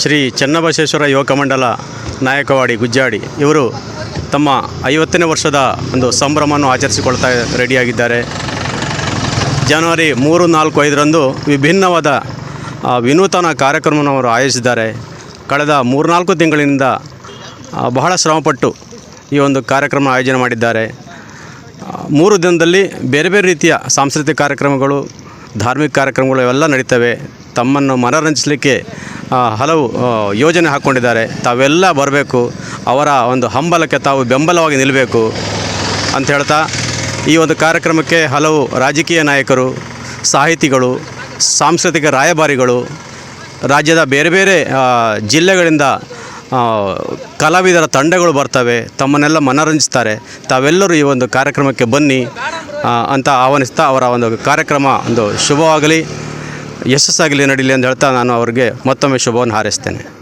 ಶ್ರೀ ಚನ್ನಬಸವೇಶ್ವರ ಯುವಕ ಮಂಡಲ ನಾಯಕವಾಡಿ ಗುಜ್ಜಾಡಿ ಇವರು ತಮ್ಮ ಐವತ್ತನೇ ವರ್ಷದ ಒಂದು ಸಂಭ್ರಮವನ್ನು ಆಚರಿಸಿಕೊಳ್ತಾ ರೆಡಿಯಾಗಿದ್ದಾರೆ. ಜನವರಿ ಮೂರು ನಾಲ್ಕು ಐದರಂದು ವಿಭಿನ್ನವಾದ ವಿನೂತನ ಕಾರ್ಯಕ್ರಮವನ್ನು ಅವರು ಆಯೋಜಿಸಿದ್ದಾರೆ. ಕಳೆದ ಮೂರ್ನಾಲ್ಕು ತಿಂಗಳಿನಿಂದ ಬಹಳ ಶ್ರಮಪಟ್ಟು ಈ ಒಂದು ಕಾರ್ಯಕ್ರಮ ಆಯೋಜನೆ ಮಾಡಿದ್ದಾರೆ. ಮೂರು ದಿನದಲ್ಲಿ ಬೇರೆ ಬೇರೆ ರೀತಿಯ ಸಾಂಸ್ಕೃತಿಕ ಕಾರ್ಯಕ್ರಮಗಳು, ಧಾರ್ಮಿಕ ಕಾರ್ಯಕ್ರಮಗಳು ಇವೆಲ್ಲ ನಡೀತವೆ. ತಮ್ಮನ್ನು ಮನರಂಜಿಸಲಿಕ್ಕೆ ಹಲವು ಯೋಜನೆ ಹಾಕ್ಕೊಂಡಿದ್ದಾರೆ ತಾವೆಲ್ಲ ಬರಬೇಕು. ಅವರ ಒಂದು ಹಂಬಲಕ್ಕೆ ತಾವು ಬೆಂಬಲವಾಗಿ ನಿಲ್ಲಬೇಕು ಅಂತ ಹೇಳ್ತಾ ಈ ಒಂದು ಕಾರ್ಯಕ್ರಮಕ್ಕೆ ಹಲವು ರಾಜಕೀಯ ನಾಯಕರು, ಸಾಹಿತಿಗಳು, ಸಾಂಸ್ಕೃತಿಕ ರಾಯಭಾರಿಗಳು, ರಾಜ್ಯದ ಬೇರೆ ಬೇರೆ ಜಿಲ್ಲೆಗಳಿಂದ ಕಲಾವಿದರ ತಂಡಗಳು ಬರ್ತವೆ. ತಮ್ಮನ್ನೆಲ್ಲ ಮನರಂಜಿಸ್ತಾರೆ. ತಾವೆಲ್ಲರೂ ಈ ಒಂದು ಕಾರ್ಯಕ್ರಮಕ್ಕೆ ಬನ್ನಿ ಅಂತ ಆಹ್ವಾನಿಸ್ತಾ ಅವರ ಒಂದು ಕಾರ್ಯಕ್ರಮ ಒಂದು ಶುಭವಾಗಲಿ. ಯಶಸ್ಸಾಗಲಿ ನಡೀಲಿ ಅಂತ ಹೇಳ್ತಾ ನಾನು ಅವರಿಗೆ ಮತ್ತೊಮ್ಮೆ ಶುಭವನ್ನು ಹಾರೈಸ್ತೇನೆ.